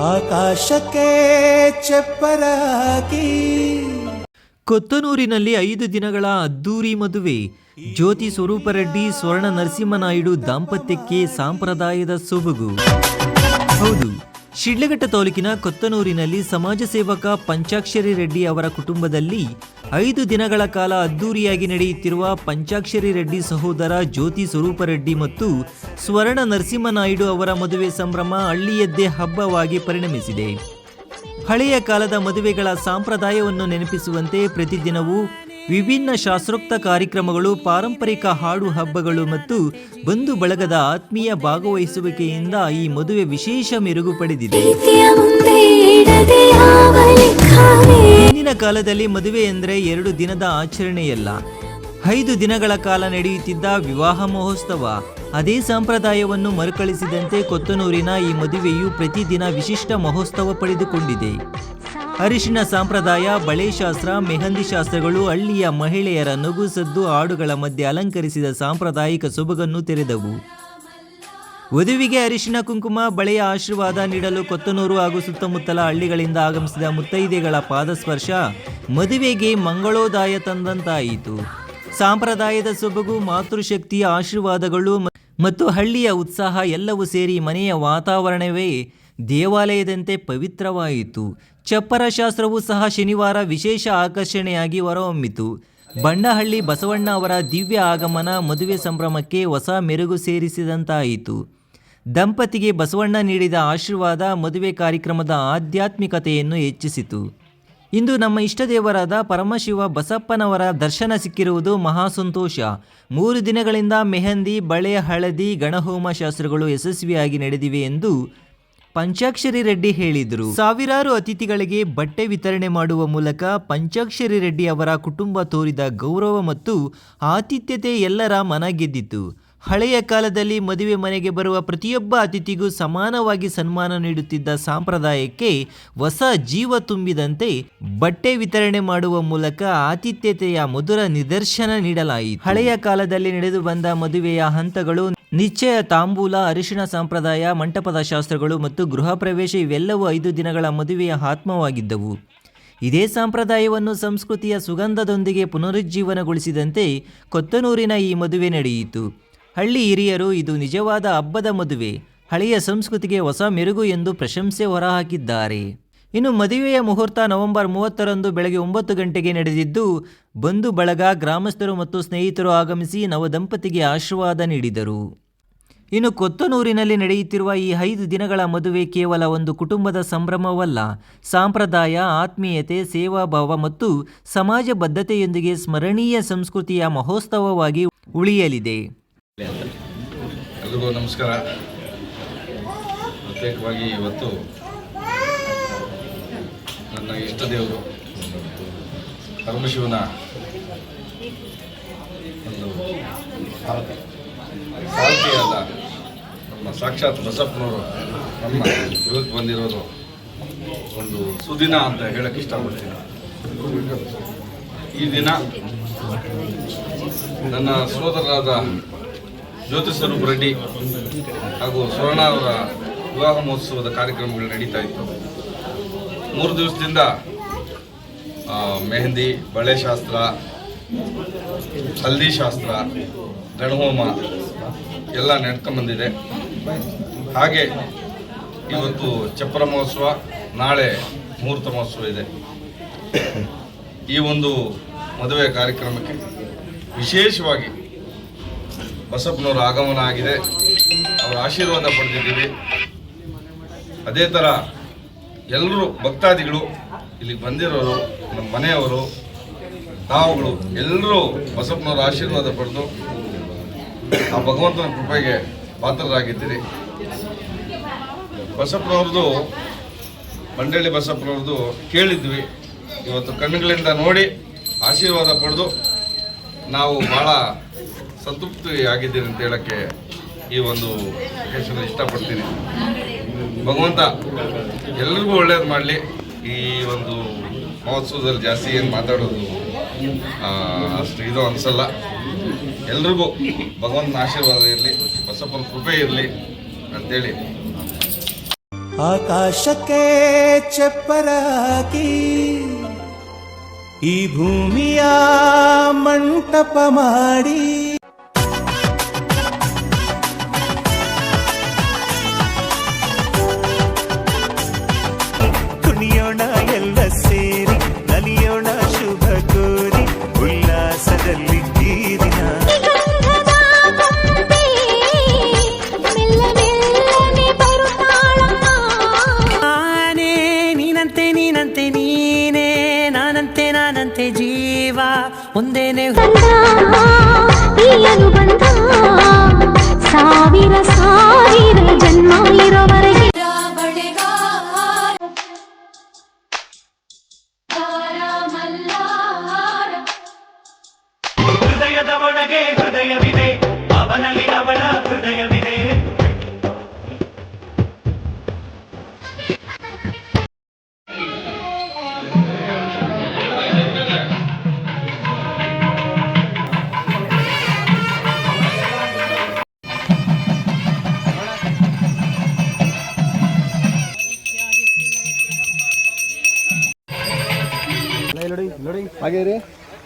ಆಕಾಶಕ್ಕೆ ಚಪ್ಪರ ಹಾಕಿ. ಕೊತ್ತನೂರಿನಲ್ಲಿ ಐದು ದಿನಗಳ ಅದ್ದೂರಿ ಮದುವೆ. ಜ್ಯೋತಿ ಸ್ವರೂಪರೆಡ್ಡಿ ಸ್ವರ್ಣ ನರಸಿಂಹನಾಯ್ಡು ದಾಂಪತ್ಯಕ್ಕೆ ಸಾಂಪ್ರದಾಯದ ಸೊಬಗು. ಹೌದು ಶಿಡ್ಲಘಟ್ಟ ತಾಲೂಕಿನ ಕೊತ್ತನೂರಿನಲ್ಲಿ ಸಮಾಜ ಸೇವಕ ಪಂಚಾಕ್ಷರಿ ರೆಡ್ಡಿ ಅವರ ಕುಟುಂಬದಲ್ಲಿ ಐದು ದಿನಗಳ ಕಾಲ ಅದ್ದೂರಿಯಾಗಿ ನಡೆಯುತ್ತಿರುವ ಪಂಚಾಕ್ಷರಿ ರೆಡ್ಡಿ ಸಹೋದರ ಜ್ಯೋತಿ ಸ್ವರೂಪ ರೆಡ್ಡಿ ಮತ್ತು ಸ್ವರ್ಣ ನರಸಿಂಹನಾಯ್ಡು ಅವರ ಮದುವೆ ಸಂಭ್ರಮ ಹಳ್ಳಿಯದ್ದೇ ಹಬ್ಬವಾಗಿ ಪರಿಣಮಿಸಿದೆ. ಹಳೆಯ ಕಾಲದ ಮದುವೆಗಳ ಸಂಪ್ರದಾಯವನ್ನು ನೆನಪಿಸುವಂತೆ ಪ್ರತಿದಿನವೂ ವಿಭಿನ್ನ ಶಾಸ್ತ್ರೋಕ್ತ ಕಾರ್ಯಕ್ರಮಗಳು ಪಾರಂಪರಿಕ ಹಾಡು ಹಬ್ಬಗಳು ಮತ್ತು ಬಂಧು ಬಳಗದ ಆತ್ಮೀಯ ಭಾಗವಹಿಸುವಿಕೆಯಿಂದ ಈ ಮದುವೆ ವಿಶೇಷ ಮೆರುಗು ಪಡೆದಿದೆ. ಹಿಂದಿನ ಕಾಲದಲ್ಲಿ ಮದುವೆ ಎಂದರೆ ಎರಡು ದಿನದ ಆಚರಣೆಯಲ್ಲ. ಐದು ದಿನಗಳ ಕಾಲ ನಡೆಯುತ್ತಿದ್ದ ವಿವಾಹ ಮಹೋತ್ಸವ. ಅದೇ ಸಂಪ್ರದಾಯವನ್ನು ಮರುಕಳಿಸಿದಂತೆ ಕೊತ್ತನೂರಿನ ಈ ಮದುವೆಯು ಪ್ರತಿದಿನ ವಿಶಿಷ್ಟ ಮಹೋತ್ಸವ ಪಡೆದುಕೊಂಡಿದೆ. ಅರಿಶಿನ ಸಂಪ್ರದಾಯ, ಬಳೆ ಶಾಸ್ತ್ರ, ಮೆಹಂದಿ ಶಾಸ್ತ್ರಗಳು ಹಳ್ಳಿಯ ಮಹಿಳೆಯರ ನಗು ಸದ್ದು ಹಾಡುಗಳ ಮಧ್ಯೆ ಅಲಂಕರಿಸಿದ ಸಾಂಪ್ರದಾಯಿಕ ಸೊಬಗನ್ನು ತೆರೆದವು. ವಧುವಿಗೆ ಅರಿಶಿನ ಕುಂಕುಮ, ಬಳೆಯ ಆಶೀರ್ವಾದ ನೀಡಲು ಕೊತ್ತನೂರು ಹಾಗೂ ಸುತ್ತಮುತ್ತಲ ಹಳ್ಳಿಗಳಿಂದ ಆಗಮಿಸಿದ ಮುತ್ತೈದೆಗಳ ಪಾದಸ್ಪರ್ಶ ಮದುವೆಗೆ ಮಂಗಳೋದಾಯ ತಂದಂತಾಯಿತು. ಸಾಂಪ್ರದಾಯದ ಸೊಬಗು, ಮಾತೃಶಕ್ತಿಯ ಆಶೀರ್ವಾದಗಳು ಮತ್ತು ಹಳ್ಳಿಯ ಉತ್ಸಾಹ ಎಲ್ಲವೂ ಸೇರಿ ಮನೆಯ ವಾತಾವರಣವೇ ದೇವಾಲಯದಂತೆ ಪವಿತ್ರವಾಯಿತು. ಚಪ್ಪರ ಶಾಸ್ತ್ರವೂ ಸಹ ಶನಿವಾರ ವಿಶೇಷ ಆಕರ್ಷಣೆಯಾಗಿ ಹೊರಹೊಮ್ಮಿತು. ಬಂಡಹಳ್ಳಿ ಬಸವಣ್ಣ ಅವರ ದಿವ್ಯ ಆಗಮನ ಮದುವೆ ಸಂಭ್ರಮಕ್ಕೆ ಹೊಸ ಮೆರುಗು ಸೇರಿಸಿದಂತಾಯಿತು. ದಂಪತಿಗೆ ಬಸವಣ್ಣ ನೀಡಿದ ಆಶೀರ್ವಾದ ಮದುವೆ ಕಾರ್ಯಕ್ರಮದ ಆಧ್ಯಾತ್ಮಿಕತೆಯನ್ನು ಹೆಚ್ಚಿಸಿತು. ಇಂದು ನಮ್ಮ ಇಷ್ಟದೇವರಾದ ಪರಮಶಿವ ಬಸಪ್ಪನವರ ದರ್ಶನ ಸಿಕ್ಕಿರುವುದು ಮಹಾ ಸಂತೋಷ. ಮೂರು ದಿನಗಳಿಂದ ಮೆಹಂದಿ, ಬಳೆ, ಹಳದಿ, ಗಣಹೋಮ ಶಾಸ್ತ್ರಗಳು ಯಶಸ್ವಿಯಾಗಿ ನಡೆದಿವೆ ಎಂದು ಪಂಚಾಕ್ಷರಿ ರೆಡ್ಡಿ ಹೇಳಿದರು. ಸಾವಿರಾರು ಅತಿಥಿಗಳಿಗೆ ಬಟ್ಟೆ ವಿತರಣೆ ಮಾಡುವ ಮೂಲಕ ಪಂಚಾಕ್ಷರಿ ರೆಡ್ಡಿ ಅವರ ಕುಟುಂಬ ತೋರಿದ ಗೌರವ ಮತ್ತು ಆತಿಥ್ಯತೆ ಎಲ್ಲರ ಮನ ಗೆದ್ದಿತು ಹಳೆಯ ಕಾಲದಲ್ಲಿ ಮದುವೆ ಮನೆಗೆ ಬರುವ ಪ್ರತಿಯೊಬ್ಬ ಅತಿಥಿಗೂ ಸಮಾನವಾಗಿ ಸನ್ಮಾನ ನೀಡುತ್ತಿದ್ದ ಸಂಪ್ರದಾಯಕ್ಕೆ ಹೊಸ ಜೀವ ತುಂಬಿದಂತೆ ಬಟ್ಟೆ ವಿತರಣೆ ಮಾಡುವ ಮೂಲಕ ಆತಿಥ್ಯತೆಯ ಮಧುರ ನಿದರ್ಶನ ನೀಡಲಾಯಿತು. ಹಳೆಯ ಕಾಲದಲ್ಲಿ ನಡೆದು ಬಂದ ಮದುವೆಯ ಹಂತಗಳು ನಿಶ್ಚಯ ತಾಂಬೂಲ, ಅರಿಶಿಣ ಸಂಪ್ರದಾಯ, ಮಂಟಪದ ಶಾಸ್ತ್ರಗಳು ಮತ್ತು ಗೃಹ ಪ್ರವೇಶ ಇವೆಲ್ಲವೂ ಐದು ದಿನಗಳ ಮದುವೆಯ ಆತ್ಮವಾಗಿದ್ದವು. ಇದೇ ಸಂಪ್ರದಾಯವನ್ನು ಸಂಸ್ಕೃತಿಯ ಸುಗಂಧದೊಂದಿಗೆ ಪುನರುಜ್ಜೀವನಗೊಳಿಸಿದಂತೆ ಕೊತ್ತನೂರಿನ ಈ ಮದುವೆ ನಡೆಯಿತು. ಹಳ್ಳಿ ಹಿರಿಯರು, ಇದು ನಿಜವಾದ ಹಬ್ಬದ ಮದುವೆ. ಹಳೆಯ ಸಂಸ್ಕೃತಿಗೆ ಹೊಸ ಮೆರುಗು ಎಂದು ಪ್ರಶಂಸೆ ಹೊರಹಾಕಿದ್ದಾರೆ. ಇನ್ನು ಮದುವೆಯ ಮುಹೂರ್ತ ನವೆಂಬರ್ ಮೂವತ್ತರಂದು ಬೆಳಗ್ಗೆ ಒಂಬತ್ತು ಗಂಟೆಗೆ ನಡೆದಿದ್ದು, ಬಂಧು ಬಳಗ, ಗ್ರಾಮಸ್ಥರು ಮತ್ತು ಸ್ನೇಹಿತರು ಆಗಮಿಸಿ ನವದಂಪತಿಗೆ ಆಶೀರ್ವಾದ ನೀಡಿದರು. ಇನ್ನು ಕೊತ್ತನೂರಿನಲ್ಲಿ ನಡೆಯುತ್ತಿರುವ ಈ ಐದು ದಿನಗಳ ಮದುವೆ ಕೇವಲ ಒಂದು ಕುಟುಂಬದ ಸಂಭ್ರಮವಲ್ಲ. ಸಾಂಪ್ರದಾಯ, ಆತ್ಮೀಯತೆ, ಸೇವಾಭಾವ ಮತ್ತು ಸಮಾಜ ಬದ್ಧತೆಯೊಂದಿಗೆ ಸ್ಮರಣೀಯ ಸಂಸ್ಕೃತಿಯ ಮಹೋತ್ಸವವಾಗಿ ಉಳಿಯಲಿದೆ. ಎಲ್ರಿಗೂ ನಮಸ್ಕಾರ. ಪ್ರತ್ಯೇಕವಾಗಿ ಇವತ್ತು ನನ್ನ ಇಷ್ಟ ದೇವರು. ಪರಮಶಿವನ ಒಂದು ಸಾಲ್ತಿಯಾದ ನಮ್ಮ ಸಾಕ್ಷಾತ್ ಬಸಪ್ಪನವರು, ನಮ್ಮ ಇವತ್ತು ಬಂದಿರೋದು ಒಂದು ಸುದಿನ ಅಂತ ಹೇಳಕ್ಕೆ ಇಷ್ಟಪಡ್ತೀನಿ. ಈ ದಿನ ನನ್ನ ಸಹೋದರರಾದ ಜ್ಯೋತಿ ಸ್ವರೂಪ್ ರೆಡ್ಡಿ ಹಾಗೂ ಸ್ವರ್ಣ ಅವರ ವಿವಾಹ ಮಹೋತ್ಸವದ ಕಾರ್ಯಕ್ರಮಗಳು ನಡೀತಾ ಇತ್ತು. ಮೂರು ದಿವಸದಿಂದ ಮೆಹಂದಿ ಬಳೆ ಶಾಸ್ತ್ರ ಹಲ್ದಿ ಶಾಸ್ತ್ರ ಗಣಹೋಮ ಎಲ್ಲ ನಡ್ಕೊಂಬಂದಿದೆ ಹಾಗೆ ಇವತ್ತು ಚಪ್ಪರ ಮಹೋತ್ಸವ, ನಾಳೆ ಮುಹೂರ್ತ ಮಹೋತ್ಸವ ಇದೆ. ಈ ಒಂದು ಮದುವೆ ಕಾರ್ಯಕ್ರಮಕ್ಕೆ ವಿಶೇಷವಾಗಿ ಬಸಪ್ಪನವರ ಆಗಮನ ಆಗಿದೆ. ಅವರ ಆಶೀರ್ವಾದ ಪಡೆದಿದ್ದೀವಿ. ಅದೇ ಥರ ಎಲ್ಲರೂ ಭಕ್ತಾದಿಗಳು ಇಲ್ಲಿಗೆ ಬಂದಿರೋರು, ನಮ್ಮ ಮನೆಯವರು, ತಾವುಗಳು, ಎಲ್ಲರೂ ಬಸಪ್ಪನವರ ಆಶೀರ್ವಾದ ಪಡೆದು ಆ ಭಗವಂತನ ಕೃಪೆಗೆ ಪಾತ್ರರಾಗಿದ್ದೀರಿ. ಬಸಪ್ಪನವ್ರದ್ದು ಮಂಡಳಿ ಬಸಪ್ಪನವ್ರದ್ದು ಕೇಳಿದ್ವಿ. ಇವತ್ತು ಕಣ್ಣುಗಳಿಂದ ನೋಡಿ ಆಶೀರ್ವಾದ ಪಡೆದು ನಾವು ಭಾಳ ಸಂತೃಪ್ತಿ ಆಗಿದ್ದೀರಿ ಅಂತ ಹೇಳೋಕ್ಕೆ ಈ ಒಂದು ವಿಷಯದಲ್ಲಿ ಇಷ್ಟಪಡ್ತೀನಿ. ಭಗವಂತ, ಎಲ್ರಿಗೂ ಒಳ್ಳೇದು ಮಾಡಲಿ. ಈ ಒಂದು ಮಹೋತ್ಸವದಲ್ಲಿ ಜಾಸ್ತಿ ಏನು ಮಾತಾಡೋದು ಅಷ್ಟು ಇದು ಅನಿಸಲ್ಲ. ಎಲ್ರಿಗೂ ಭಗವಂತನ ಆಶೀರ್ವಾದ ಇರಲಿ, ಬಸಪ್ಪನ ಕೃಪೆ ಇರಲಿ ಅಂತೇಳಿ. ಆಕಾಶಕ್ಕೆ ಚಪ್ಪರ ಹಾಕಿ, ಈ ಭೂಮಿಯ ಮಂಟಪ ಮಾಡಿ ನಾನಂತೆ ನಾನಂತೆ ಜೀವ ಒಂದೇನೆ ಬಂದ ಈ ಅನುಬಂಧ ಸಾವಿರ ಸಾವಿರ ಜನ್ಮ ಇರೋವರೆಗೆ ಹೃದಯದ ಒಳಗೆ ಹೃದಯವಿದೆ ಅವನಲ್ಲಿ ಅವಳ ಹೃದಯವಿದೆ ನೋಡಿ ನೋಡಿ. ಹಾಗೆ ರೀ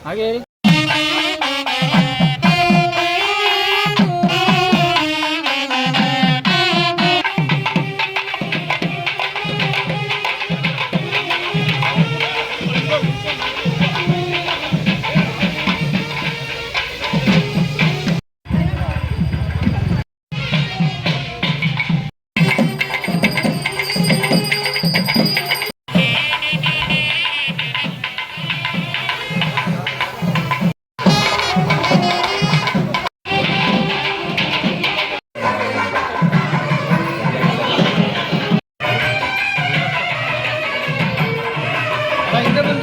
ಹಾಗೆ ಎಲ್ಲ